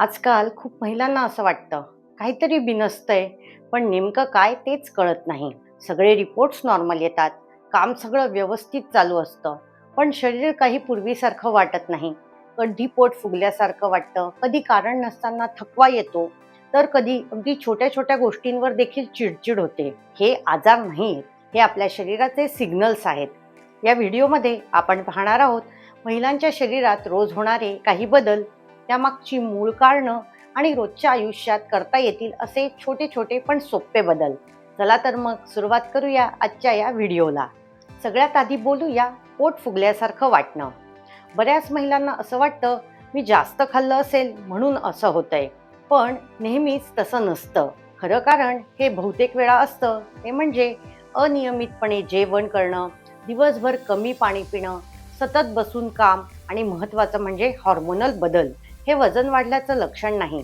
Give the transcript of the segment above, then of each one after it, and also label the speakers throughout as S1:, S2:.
S1: आजकाल खूप महिलांना असं वाटतं काहीतरी बिनसतंय पण नेमकं काय तेच कळत नाही. सगळे रिपोर्ट्स नॉर्मल येतात काम सगळं व्यवस्थित चालू असतं पण शरीर काही पूर्वीसारखं वाटत नाही. कधी पोट फुगल्यासारखं वाटतं कधी कारण नसताना थकवा येतो तर कधी अगदी छोट्या छोट्या गोष्टींवर देखील चिडचिड होते. हे आजार नाही हे आपल्या शरीराचे सिग्नल्स आहेत. या व्हिडिओमध्ये आपण पाहणार आहोत महिलांच्या शरीरात रोज होणारे काही बदल त्यामागची मूळ कारणं आणि रोजच्या आयुष्यात करता येतील असे छोटे छोटे पण सोपे बदल. चला तर मग सुरुवात करूया आजच्या या व्हिडिओला. सगळ्यात आधी बोलूया पोट फुगल्यासारखं वाटणं. बऱ्याच महिलांना असं वाटतं मी जास्त खाल्लं असेल म्हणून असं होतंय. पण नेहमीच तसं नसतं. खरं कारण हे बहुतेक वेळा असतं. ते म्हणजे अनियमितपणे जेवण करणं दिवसभर कमी पाणी पिणं सतत बसून काम आणि महत्त्वाचं म्हणजे हॉर्मोनल बदल. हे वजन वाढल्याचं लक्षण नाही.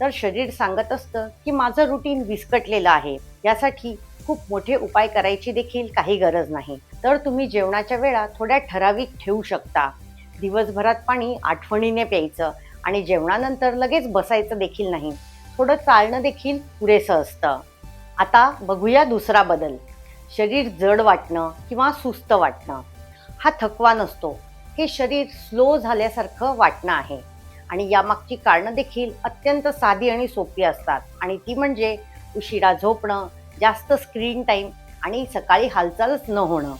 S1: तर शरीर सांगत असतं की माझं रुटीन विस्कटलेलं आहे. यासाठी खूप मोठे उपाय करायची देखील काही गरज नाही. तर तुम्ही जेवणाच्या वेळा थोड्या ठराविक ठेवू शकता. दिवसभरात पाणी आठवणीने प्यायचं आणि जेवणानंतर लगेच बसायचं देखील नाही. थोडं चालणं देखील पुरेसं असतं. आता बघूया दुसरा बदल. शरीर जड वाटणं किंवा सुस्त वाटणं. हा थकवा नसतो. हे शरीर स्लो झाल्यासारखं वाटणं आहे. आणि यामागची कारणं देखील अत्यंत साधी आणि सोपी असतात. आणि ती म्हणजे उशिरा झोपणं जास्त स्क्रीन टाईम आणि सकाळी हालचालच न होणं.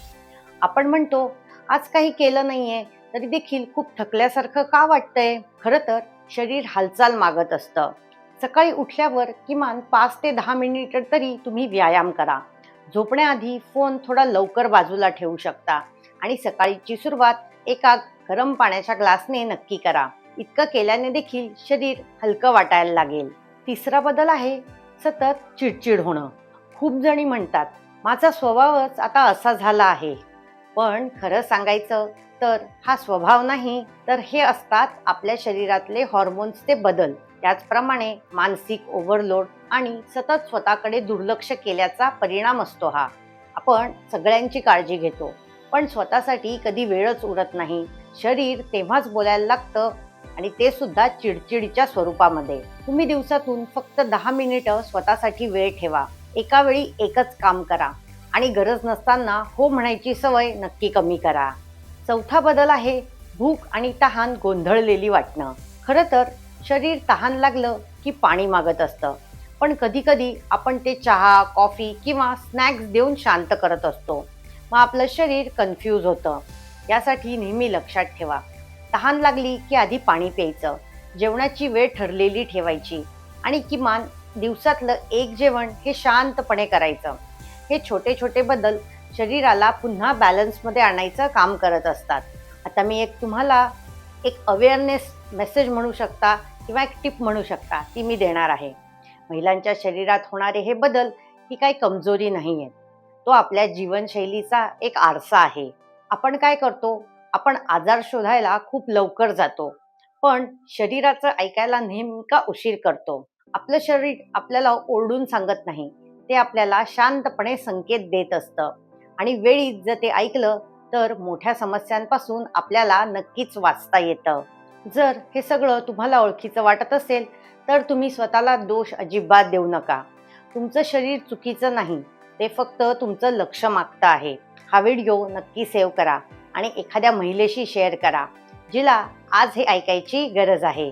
S1: आपण म्हणतो आज काही केलं नाहीये तरी देखील खूप थकल्यासारखं का वाटतंय? खरं तर शरीर हालचाल मागत असतं. सकाळी उठल्यावर किमान पाच ते दहा मिनिट तरी तुम्ही व्यायाम करा. झोपण्याआधी फोन थोडा लवकर बाजूला ठेवू शकता आणि सकाळीची सुरुवात एका गरम पाण्याच्या ग्लासने नक्की करा. इतकं केल्याने देखील शरीर हलकं वाटायला लागेल. तिसरा बदल आहे सतत चिडचिड होणं. खूप जणी म्हणतात माझा स्वभावच आता असा झाला आहे. पण खरं सांगायचं तर हा स्वभाव नाही तर हे असतात आपल्या शरीरातले हॉर्मोन्सचे बदल. त्याचप्रमाणे मानसिक ओव्हरलोड आणि सतत स्वतःकडे दुर्लक्ष केल्याचा परिणाम असतो हा. आपण सगळ्यांची काळजी घेतो पण स्वतःसाठी कधी वेळच उरत नाही. शरीर तेव्हाच बोलायला लागतं आणि ते सुद्धा चिडचिडीच्या स्वरूपामध्ये. तुम्ही दिवसातून फक्त दहा मिनिटं स्वतःसाठी वेळ ठेवा. एका वेळी एकच काम करा. आणि गरज नसताना हो म्हणायची सवय नक्की कमी करा. चौथा बदल आहे भूक आणि तहान गोंधळलेली वाटणं. खरं तर शरीर तहान लागलं की पाणी मागत असतं. पण कधी कधी आपण ते चहा कॉफी किंवा स्नॅक्स देऊन शांत करत असतो. मग आपलं शरीर कन्फ्यूज होतं. यासाठी नेहमी लक्षात ठेवा. तहान लागली की आधी पाणी प्यायचं. जेवणाची वेळ ठरलेली ठेवायची आणि किमान दिवसातलं एक जेवण हे शांतपणे करायचं. हे छोटे छोटे बदल शरीराला पुन्हा बॅलन्समध्ये आणायचं काम करत असतात. आता मी एक तुम्हाला एक अवेअरनेस मेसेज म्हणू शकता किंवा एक टिप म्हणू शकता ती मी देणार आहे. महिलांच्या शरीरात होणारे हे बदल ही काही कमजोरी नाही आहे तो आपल्या जीवनशैलीचा एक आरसा आहे. आपण काय करतो? आपण आजार शोधायला खूप लवकर जातो. पण शरीराचं ऐकायला नेमका उशीर करतो. आपलं शरीर आपल्याला ओरडून सांगत नाही. ते आपल्याला शांतपणे संकेत देत असतं. आणि वेळीच जर ते ऐकलं तर मोठ्या समस्यांपासून आपल्याला नक्कीच वाचता येतं. जर हे सगळं तुम्हाला ओळखीचं वाटत असेल तर तुम्ही स्वतःला दोष अजिबात देऊ नका. तुमचं शरीर चुकीचं नाही. ते फक्त तुमचं लक्ष मागतं आहे. हा व्हिडिओ नक्की सेव्ह करा. आणि एखाद्या महिलेशी शेअर करा जिला आज हे ऐकायची गरज आहे.